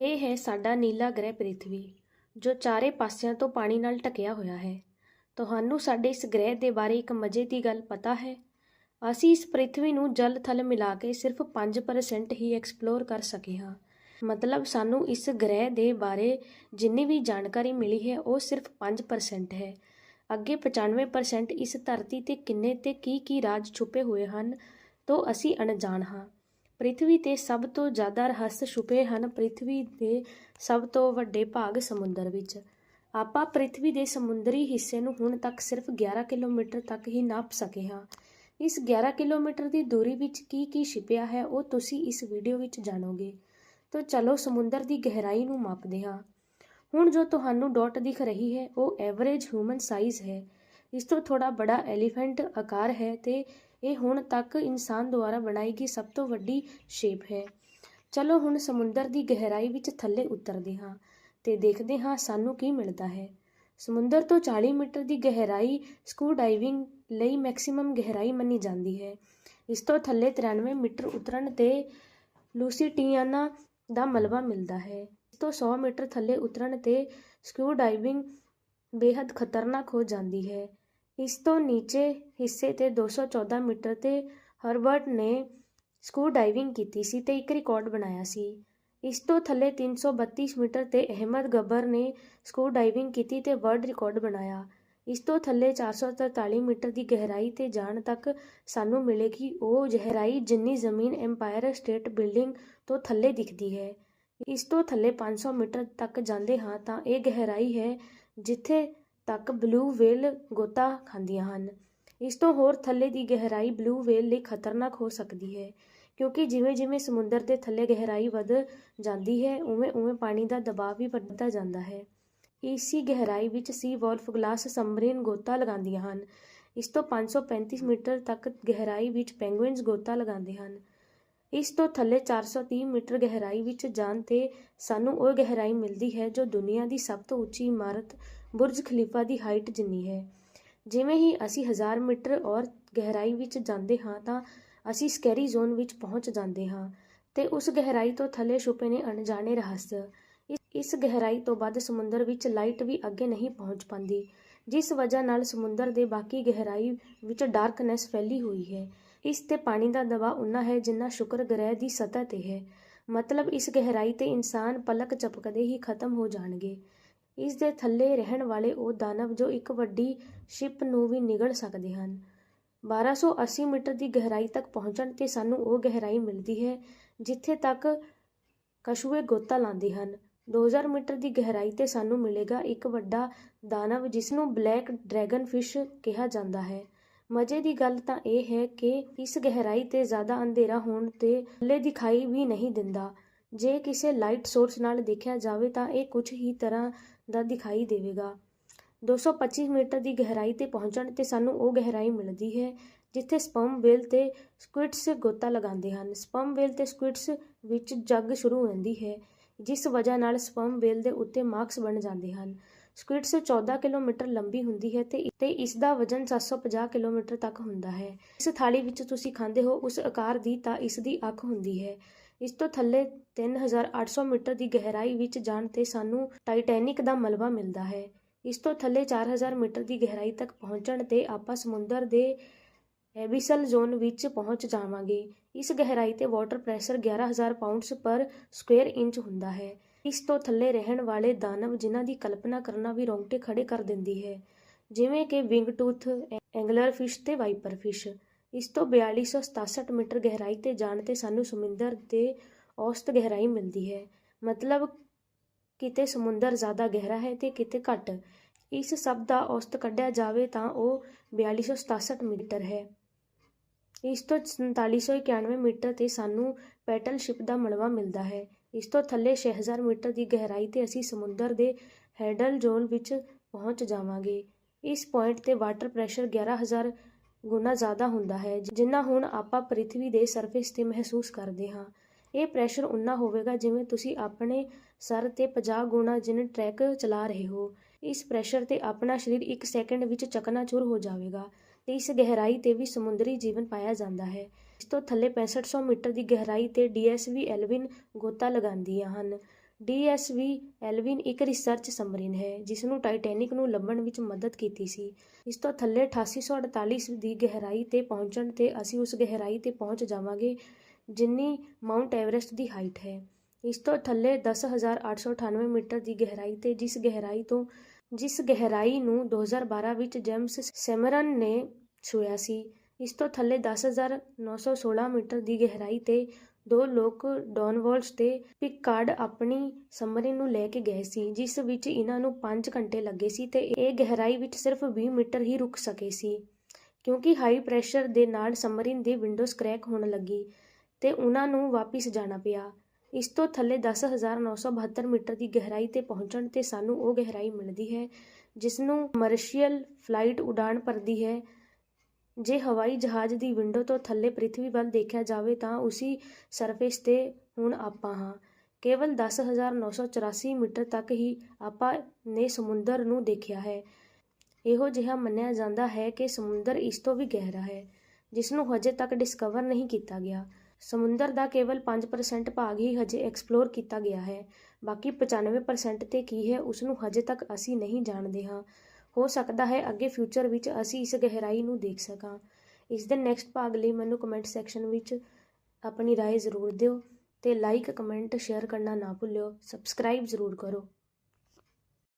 ਇਹ ਹੈ ਸਾਡਾ ਨੀਲਾ ਗ੍ਰਹਿ ਪ੍ਰਿਥਵੀ, ਜੋ ਚਾਰੇ ਪਾਸਿਆਂ ਤੋਂ ਪਾਣੀ ਨਾਲ ਢਕਿਆ ਹੋਇਆ ਹੈ। ਤੁਹਾਨੂੰ ਸਾਡੇ ਇਸ ਗ੍ਰਹਿ ਦੇ ਬਾਰੇ ਇੱਕ ਮਜ਼ੇ ਦੀ ਗੱਲ ਪਤਾ ਹੈ। ਅਸੀਂ ਇਸ ਪ੍ਰਿਥਵੀ ਨੂੰ ਜਲ ਥਲ ਮਿਲਾ ਕੇ ਸਿਰਫ 5% ਹੀ ਐਕਸਪਲੋਰ ਕਰ ਸਕੇ ਹਾਂ। ਮਤਲਬ ਸਾਨੂੰ ਇਸ ਗ੍ਰਹਿ ਦੇ ਬਾਰੇ ਜਿੰਨੀ ਵੀ ਜਾਣਕਾਰੀ ਮਿਲੀ ਹੈ, ਉਹ ਸਿਰਫ 5% ਹੈ। ਅੱਗੇ 95% ਇਸ ਧਰਤੀ ਤੇ ਕਿੰਨੇ ਤੇ ਕੀ ਕੀ ਰਾਜ ਛੁਪੇ ਹੋਏ ਹਨ, ਤੋਂ ਅਸੀਂ ਅਣਜਾਣ ਹਾਂ। ਪ੍ਰਿਥਵੀ ਤੇ ਸਭ ਤੋਂ ਜ਼ਿਆਦਾ ਰਹੱਸ ਛੁਪੇ ਹਨ ਪ੍ਰਿਥਵੀ ਦੇ ਸਭ ਤੋਂ ਵੱਡੇ ਭਾਗ ਸਮੁੰਦਰ ਵਿੱਚ। ਆਪਾਂ ਪ੍ਰਿਥਵੀ ਦੇ ਸਮੁੰਦਰੀ ਹਿੱਸੇ ਨੂੰ ਹੁਣ ਤੱਕ ਸਿਰਫ 11 ਕਿਲੋਮੀਟਰ ਤੱਕ ਹੀ ਨਾਪ ਸਕੇ ਹਾਂ। ਇਸ 11 ਕਿਲੋਮੀਟਰ ਦੀ ਦੂਰੀ ਵਿੱਚ ਕੀ ਕੀ ਛਿਪਿਆ ਹੈ ਉਹ ਤੁਸੀਂ ਇਸ ਵੀਡੀਓ ਵਿੱਚ ਜਾਣੋਗੇ। ਤਾਂ ਚਲੋ ਸਮੁੰਦਰ ਦੀ ਗਹਿਰਾਈ ਨੂੰ ਮਾਪਦੇ ਹਾਂ। ਹੁਣ ਜੋ ਤੁਹਾਨੂੰ ਡਾਟ ਦਿਖ ਰਹੀ ਹੈ ਉਹ ਐਵਰੇਜ ਹਿਊਮਨ ਸਾਈਜ਼ ਹੈ। ਇਸ ਤੋਂ ਥੋੜਾ ਬੜਾ ਐਲੀਫੈਂਟ ਆਕਾਰ ਹੈ ਤੇ ਇਹ ਹੁਣ ਤੱਕ ਇਨਸਾਨ ਦੁਆਰਾ ਬਣਾਈ ਗਈ ਸਭ ਤੋਂ ਵੱਡੀ ਸ਼ੇਪ ਹੈ। ਚਲੋ ਹੁਣ ਸਮੁੰਦਰ ਦੀ ਗਹਿਰਾਈ ਵਿੱਚ ਥੱਲੇ ਉਤਰਦੇ ਹਾਂ ਤੇ ਦੇਖਦੇ ਹਾਂ ਸਾਨੂੰ ਕੀ ਮਿਲਦਾ ਹੈ। ਸਮੁੰਦਰ ਤੋਂ 40 ਮੀਟਰ ਦੀ ਗਹਿਰਾਈ ਸਕੂ ਡਾਈਵਿੰਗ ਲਈ ਮੈਕਸਿਮਮ ਗਹਿਰਾਈ ਮੰਨੀ ਜਾਂਦੀ ਹੈ। ਇਸ ਤੋਂ ਥੱਲੇ 93 ਮੀਟਰ ਉਤਰਨ ਤੇ ਲੂਸੀਟੀਆਨਾ ਦਾ ਮਲਬਾ ਮਿਲਦਾ ਹੈ। ਇਸ ਤੋਂ 100 ਮੀਟਰ ਥੱਲੇ ਉਤਰਨ ਤੇ ਸਕੂ ਡਾਈਵਿੰਗ ਬੇहद ਖਤਰਨਾਕ ਹੋ ਜਾਂਦੀ ਹੈ। ਇਸ ਤੋਂ ਨੀਚੇ ਹਿੱਸੇ ਤੇ 214 ਮੀਟਰ ਤੇ ਹਰਬਰਟ ਨੇ ਸਕੂ ਡਾਈਵਿੰਗ ਕੀਤੀ ਸੀ ਤੇ ਇੱਕ ਰਿਕਾਰਡ ਬਣਾਇਆ ਸੀ। ਇਸ ਤੋਂ ਥੱਲੇ 332 ਮੀਟਰ ਤੇ ਅਹਿਮਦ ਗੱਬਰ ਨੇ ਸਕੂ ਡਾਈਵਿੰਗ ਕੀਤੀ ਤੇ ਵਰਲਡ ਰਿਕਾਰਡ ਬਣਾਇਆ। ਇਸ ਤੋਂ ਥੱਲੇ 443 ਮੀਟਰ ਦੀ ਗਹਿਰਾਈ ਤੇ ਜਾਣ ਤੱਕ ਸਾਨੂੰ ਮਿਲੇਗੀ। ਉਹ ਗਹਿਰਾਈ ਜਿੰਨੀ ਜ਼ਮੀਨ ਐਮਪਾਇਰ ਸਟੇਟ ਬਿਲਡਿੰਗ ਤੋਂ ਥੱਲੇ ਦਿਖਦੀ ਹੈ। ਇਸ ਤੋਂ ਥੱਲੇ 500 ਮੀਟਰ ਤੱਕ ਜਾਂਦੇ ਹਾਂ ਤਾਂ ਇਹ ਗਹਿਰਾਈ ਹੈ ਜਿੱਥੇ ਤੱਕ ਬਲੂ ਵੇਲ ਗੋਤਾ ਖਾਂਦੀਆਂ ਹਨ। ਇਸ ਤੋਂ ਹੋਰ ਥੱਲੇ ਦੀ ਗਹਿਰਾਈ ਬਲੂ ਵੇਲ ਲਈ ਖਤਰਨਾਕ ਹੋ ਸਕਦੀ ਹੈ, ਕਿਉਂਕਿ ਜਿਵੇਂ ਜਿਵੇਂ ਸਮੁੰਦਰ ਦੇ ਥੱਲੇ ਗਹਿਰਾਈ ਵਧ ਜਾਂਦੀ ਹੈ, ਉਵੇਂ ਉਵੇਂ ਪਾਣੀ ਦਾ ਦਬਾਅ ਵੀ ਵੱਧਦਾ ਜਾਂਦਾ ਹੈ। ਇਸੀ ਗਹਿਰਾਈ ਵਿੱਚ ਸੀ ਵੋਲਫ ਗਲਾਸ ਸਮਰੀਨ ਗੋਤਾ ਲਗਾਉਂਦੀਆਂ ਹਨ। ਇਸ ਤੋਂ 535 ਮੀਟਰ ਤੱਕ ਗਹਿਰਾਈ ਵਿੱਚ ਪੈਂਗੁਇਨਸ ਗੋਤਾ ਲਗਾਉਂਦੇ ਹਨ। ਇਸ ਤੋਂ ਥੱਲੇ 430 ਮੀਟਰ ਗਹਿਰਾਈ ਵਿੱਚ ਜਾਣ ਤੇ ਸਾਨੂੰ ਉਹ ਗਹਿਰਾਈ ਮਿਲਦੀ ਹੈ ਜੋ ਦੁਨੀਆ ਦੀ ਸਭ ਤੋਂ ਉੱਚੀ ਇਮਾਰਤ ਬੁਰਜ ਖਲੀਫਾ ਦੀ ਹਾਈਟ ਜਿੰਨੀ ਹੈ। ਜਿਵੇਂ ਹੀ ਅਸੀਂ 1000 ਮੀਟਰ ਔਰ ਗਹਿਰਾਈ ਵਿੱਚ ਜਾਂਦੇ ਹਾਂ ਤਾਂ ਅਸੀਂ ਸਕੈਰੀ ਜ਼ੋਨ ਵਿੱਚ ਪਹੁੰਚ ਜਾਂਦੇ ਹਾਂ ਤੇ ਉਸ ਗਹਿਰਾਈ ਤੋਂ ਥੱਲੇ ਛੁਪੇ ਨੇ ਅਣਜਾਣੇ ਰਹੱਸ। ਇਸ- ਇਸ ਗਹਿਰਾਈ ਤੋਂ ਵੱਧ ਸਮੁੰਦਰ ਵਿੱਚ ਲਾਈਟ ਵੀ ਅੱਗੇ ਨਹੀਂ ਪਹੁੰਚ ਪਾਉਂਦੀ, ਜਿਸ ਵਜ੍ਹਾ ਨਾਲ ਸਮੁੰਦਰ ਦੇ ਬਾਕੀ ਗਹਿਰਾਈ ਵਿੱਚ ਡਾਰਕਨੈਸ ਫੈਲੀ ਹੋਈ ਹੈ। ਇਸ ਤੇ ਪਾਣੀ ਦਾ ਦਬਾਅ ਉਨਾ ਹੈ ਜਿੰਨਾ ਸ਼ੁਕਰ ਗ੍ਰਹਿ ਦੀ ਸਤਹ ਤੇ ਹੈ। ਮਤਲਬ ਇਸ ਗਹਿਰਾਈ ਤੇ ਇਨਸਾਨ ਪਲਕ ਝਪਕਦੇ ਹੀ ਖਤਮ ਹੋ ਜਾਣਗੇ। ਇਸ ਦੇ ਥੱਲੇ ਰਹਿਣ ਵਾਲੇ ਉਹ ਦਾਨਵ ਜੋ ਇੱਕ ਵੱਡੀ ਸ਼ਿਪ ਨੂੰ ਵੀ ਨਿਗਲ ਸਕਦੇ ਹਨ। 1280 ਮੀਟਰ ਦੀ ਗਹਿਰਾਈ ਤੱਕ ਪਹੁੰਚਣ ਤੇ ਸਾਨੂੰ ਉਹ ਗਹਿਰਾਈ ਮਿਲਦੀ ਹੈ, ਜਿੱਥੇ ਤੱਕ ਕਛੂਏ ਗੋਤਾ ਲਾਉਂਦੇ ਹਨ। 2000 ਮੀਟਰ ਦੀ ਗਹਿਰਾਈ ਤੇ ਸਾਨੂੰ ਮਿਲੇਗਾ ਇੱਕ ਵੱਡਾ ਦਾਨਵ ਜਿਸ ਨੂੰ ਬਲੈਕ ਡਰੈਗਨ ਫਿਸ਼ ਕਿਹਾ ਜਾਂਦਾ ਹੈ। ਮਜ਼ੇ ਦੀ ਗੱਲ ਤਾਂ ਇਹ ਹੈ ਕਿ ਇਸ ਗਹਿਰਾਈ ਤੇ ਜ਼ਿਆਦਾ ਅੰਧੇਰਾ ਹੋਣ ਤੇ ਥੱਲੇ ਦਿਖਾਈ ਵੀ ਨਹੀਂ ਦਿੰਦਾ। ਜੇ ਕਿਸੇ ਲਾਈਟ ਸੋਰਸ ਨਾਲ ਦੇਖਿਆ ਜਾਵੇ ਤਾਂ ਇਹ ਕੁਝ ਹੀ ਤਰ੍ਹਾਂ ਦਾ ਦਿਖਾਈ ਦੇਵੇਗਾ। 225 ਮੀਟਰ ਦੀ ਗਹਿਰਾਈ ਤੇ ਪਹੁੰਚਣ ਤੇ ਸਾਨੂੰ ਉਹ ਗਹਿਰਾਈ ਮਿਲਦੀ ਹੈ ਜਿੱਥੇ ਸਪਰਮ ਵੇਲ ਤੇ ਸਕੁਇਡਸ ਗੋਤਾ ਲਗਾਉਂਦੇ ਹਨ। ਸਪਰਮ ਵੇਲ ਤੇ ਸਕੁਇਡਸ ਵਿੱਚ ਜੱਗ ਸ਼ੁਰੂ ਹੁੰਦੀ ਹੈ, ਜਿਸ ਵਜ੍ਹਾ ਨਾਲ ਸਪਰਮ ਵੇਲ ਦੇ ਉੱਤੇ ਮਾਰਕਸ ਬਣ ਜਾਂਦੇ ਹਨ। ਸਕੁਇਡਸ 14 ਕਿਲੋਮੀਟਰ ਲੰਬੀ ਹੁੰਦੀ ਹੈ ਤੇ ਤੇ ਇਸ ਦਾ ਵਜ਼ਨ 750 ਕਿਲੋਮੀਟਰ ਤੱਕ ਹੁੰਦਾ ਹੈ। ਇਸ ਥਾਲੀ ਵਿੱਚ ਤੁਸੀਂ ਖਾਂਦੇ ਹੋ ਉਸ ਆਕਾਰ ਦੀ ਤਾਂ ਇਸ ਦੀ ਅੱਖ ਹੁੰਦੀ ਹੈ। ਇਸ ਤੋਂ ਥੱਲੇ 3800 ਮੀਟਰ ਦੀ ਗਹਿਰਾਈ ਵਿੱਚ ਜਾਣ ਤੇ ਸਾਨੂੰ ਟਾਈਟੈਨਿਕ ਦਾ ਮਲਬਾ ਮਿਲਦਾ ਹੈ। ਇਸ ਤੋਂ ਥੱਲੇ 4000 ਮੀਟਰ ਦੀ ਗਹਿਰਾਈ ਤੱਕ ਪਹੁੰਚਣ ਤੇ ਆਪਾਂ ਸਮੁੰਦਰ ਦੇ ਐਬਿਸਲ ਜ਼ੋਨ ਵਿੱਚ ਪਹੁੰਚ ਜਾਵਾਂਗੇ। ਇਸ ਗਹਿਰਾਈ ਤੇ water pressure 11000 pounds per square inch ਹੁੰਦਾ ਹੈ। ਇਸ ਤੋਂ ਥੱਲੇ ਰਹਿਣ ਵਾਲੇ ਦਾਨਵ ਜਿਨ੍ਹਾਂ ਦੀ ਕਲਪਨਾ ਕਰਨਾ ਵੀ ਰੋਂਗਟੇ ਖੜੇ ਕਰ ਦਿੰਦੀ ਹੈ। ਜਿਵੇਂ ਕਿ ਵਿੰਗ ਟੂਥ, ਐਂਗਲਰ ਫਿਸ਼ ਤੇ ਵਾਈਪਰ ਫਿਸ਼। ਇਸ ਤੋਂ 4267 ਮੀਟਰ ਗਹਿਰਾਈ ਤੇ ਜਾਣ ਤੇ ਸਾਨੂੰ ਸਮੁੰਦਰ ਦੇ ਔਸਤ ਗਹਿਰਾਈ ਮਿਲਦੀ ਹੈ। ਮਤਲਬ ਕਿਤੇ ਸਮੁੰਦਰ ਜ਼ਿਆਦਾ ਗਹਿਰਾ ਹੈ ਤੇ ਕਿਤੇ ਘੱਟ। ਇਸ ਸਭ ਦਾ ਔਸਤ ਕੱਢਿਆ ਜਾਵੇ ਤਾਂ ਉਹ 4267 ਮੀਟਰ ਹੈ। ਇਸ ਤੋਂ 4791 ਮੀਟਰ ਤੇ ਸਾਨੂੰ ਪੈਟਲ ਸ਼ਿਪ ਦਾ ਮਲਵਾ ਮਿਲਦਾ ਹੈ। ਇਸ ਤੋਂ ਥੱਲੇ 6000 ਮੀਟਰ ਦੀ ਗਹਿਰਾਈ ਤੇ ਅਸੀਂ ਸਮੁੰਦਰ ਦੇ ਹੈਡਲ ਜ਼ੋਨ ਵਿੱਚ ਪਹੁੰਚ ਜਾਵਾਂਗੇ। ਇਸ ਪੁਆਇੰਟ ਤੇ ਵਾਟਰ ਪ੍ਰੈਸ਼ਰ 11000 ਗੁਣਾ ਜ਼ਿਆਦਾ ਹੁੰਦਾ ਹੈ, ਜਿੰਨਾ ਹੁਣ ਆਪਾਂ ਪ੍ਰਿਥਵੀ ਦੇ ਸਰਫੇਸ ਤੇ ਮਹਿਸੂਸ ਕਰਦੇ ਹਾਂ। ਇਹ ਪ੍ਰੈਸ਼ਰ ਉਨਾ ਹੋਵੇਗਾ ਜਿਵੇਂ ਤੁਸੀਂ ਆਪਣੇ ਸਰ ਤੇ 50 ਗੁਣਾ ਜਿੰਨ ਟਰੈਕ ਚਲਾ ਰਹੇ ਹੋ। ਇਸ ਪ੍ਰੈਸ਼ਰ ਤੇ ਆਪਣਾ ਸਰੀਰ 1 ਸੈਕਿੰਡ ਵਿੱਚ ਚਕਨਾਚੂਰ ਹੋ ਜਾਵੇਗਾ ਤੇ ਇਸ ਗਹਿਰਾਈ ਤੇ ਵੀ ਸਮੁੰਦਰੀ ਜੀਵਨ ਪਾਇਆ ਜਾਂਦਾ ਹੈ। ਇਸ ਤੋਂ ਥੱਲੇ 6500 ਮੀਟਰ ਦੀ ਗਹਿਰਾਈ ਤੇ ਡੀਐਸਵੀ ਐਲਵਿਨ ਗੋਤਾ ਲਗਾਉਂਦੀਆਂ ਹਨ। ਡੀਐਸਵੀ ਐਲਵਿਨ ਇੱਕ ਰਿਸਰਚ ਸਮਰੀਨ ਹੈ ਜਿਸ ਨੂੰ ਟਾਈਟੈਨਿਕ ਨੂੰ ਲੱਭਣ ਵਿੱਚ ਮਦਦ ਕੀਤੀ ਸੀ। ਇਸ ਤੋਂ ਥੱਲੇ 8848 ਦੀ ਗਹਿਰਾਈ ਤੇ ਪਹੁੰਚਣ ਤੇ ਅਸੀਂ ਉਸ ਗਹਿਰਾਈ ਤੇ ਪਹੁੰਚ ਜਾਵਾਂਗੇ, ਜਿੰਨੀ ਮਾਊਂਟ ਐਵਰੈਸਟ ਦੀ ਹਾਈਟ ਹੈ। ਇਸ ਤੋਂ ਥੱਲੇ 10898 ਮੀਟਰ ਦੀ ਗਹਿਰਾਈ ਤੇ ਜਿਸ ਗਹਿਰਾਈ ਤੋਂ, ਜਿਸ ਗਹਿਰਾਈ ਨੂੰ 2012 ਵਿੱਚ ਜੇਮਸ ਸੈਮਰਨ ਨੇ ਛੂਇਆ ਸੀ ਇਸ ਤੋਂ ਥੱਲੇ 10916 ਮੀਟਰ ਦੀ ਗਹਿਰਾਈ ਤੇ ਦੋ ਲੋਕ ਡੌਨਵੋਲਸ ਤੇ ਪਿਕਾਰਡ ਆਪਣੀ ਸਬਮਰੀਨ ਨੂੰ ਲੈ ਕੇ ਗਏ ਸੀ, ਜਿਸ ਵਿੱਚ ਇਹਨਾਂ ਨੂੰ 5 ਘੰਟੇ ਲੱਗੇ ਸੀ ਤੇ ਇਹ ਗਹਿਰਾਈ ਵਿੱਚ ਸਿਰਫ 20 ਮੀਟਰ ਹੀ ਰੁਕ ਸਕੇ ਸੀ, ਕਿਉਂਕਿ ਹਾਈ ਪ੍ਰੈਸ਼ਰ ਦੇ ਨਾਲ ਸਮਰੀਨ ਦੀ ਵਿੰਡੋਜ਼ ਕ੍ਰੈਕ ਹੋਣ ਲੱਗੀ ਤੇ ਉਹਨਾਂ ਨੂੰ ਵਾਪਿਸ ਜਾਣਾ ਪਿਆ। ਇਸ ਤੋਂ ਥੱਲੇ 10972 ਮੀਟਰ ਦੀ ਗਹਿਰਾਈ ਤੇ ਪਹੁੰਚਣ ਤੇ ਸਾਨੂੰ ਉਹ ਗਹਿਰਾਈ ਮਿਲਦੀ ਹੈ, ਜਿਸ ਨੂੰ ਕਮਰਸ਼ੀਅਲ ਫਲਾਈਟ ਉਡਾਣ ਭਰਦੀ ਹੈ। ਜੇ ਹਵਾਈ ਜਹਾਜ਼ ਦੀ ਵਿੰਡੋ ਤੋਂ ਥੱਲੇ ਪ੍ਰਿਥਵੀ ਵੱਲ ਦੇਖਿਆ ਜਾਵੇ ਤਾਂ ਉਸੀ ਸਰਫੇਸ ਤੇ ਹੁਣ ਆਪਾਂ ਹਾਂ। ਕੇਵਲ 10984 ਮੀਟਰ ਤੱਕ ਹੀ ਆਪਾਂ ਨੇ ਸਮੁੰਦਰ ਨੂੰ ਦੇਖਿਆ ਹੈ। ਇਹੋ ਜਿਹਾ ਮੰਨਿਆ ਜਾਂਦਾ ਹੈ ਕਿ ਸਮੁੰਦਰ ਇਸ ਤੋਂ ਵੀ ਗਹਿਰਾ ਹੈ, ਜਿਸ ਨੂੰ ਹਜੇ ਤੱਕ ਡਿਸਕਵਰ ਨਹੀਂ ਕੀਤਾ ਗਿਆ। ਸਮੁੰਦਰ ਦਾ ਕੇਵਲ 5% ਭਾਗ ਹੀ ਹਜੇ ਐਕਸਪਲੋਰ ਕੀਤਾ ਗਿਆ ਹੈ, ਬਾਕੀ 95% ਤੇ ਕੀ ਹੈ ਉਸ ਨੂੰ ਹਜੇ ਤੱਕ ਅਸੀਂ ਨਹੀਂ ਜਾਣਦੇ ਹਾਂ। ਹੋ ਸਕਦਾ ਹੈ ਅੱਗੇ ਫਿਊਚਰ ਵਿੱਚ ਅਸੀਂ ਇਸ ਗਹਿਰਾਈ ਨੂੰ ਦੇਖ ਸਕਾਂ ਇਸ ਦੇ ਨੈਕਸਟ ਭਾਗ ਲਈ ਮੈਨੂੰ ਕਮੈਂਟ ਸੈਕਸ਼ਨ ਵਿੱਚ ਆਪਣੀ رائے ਜ਼ਰੂਰ ਦਿਓ ਤੇ ਲਾਈਕ ਕਮੈਂਟ ਸ਼ੇਅਰ ਕਰਨਾ ਨਾ ਭੁੱਲਿਓ ਸਬਸਕ੍ਰਾਈਬ ਜ਼ਰੂਰ ਕਰੋ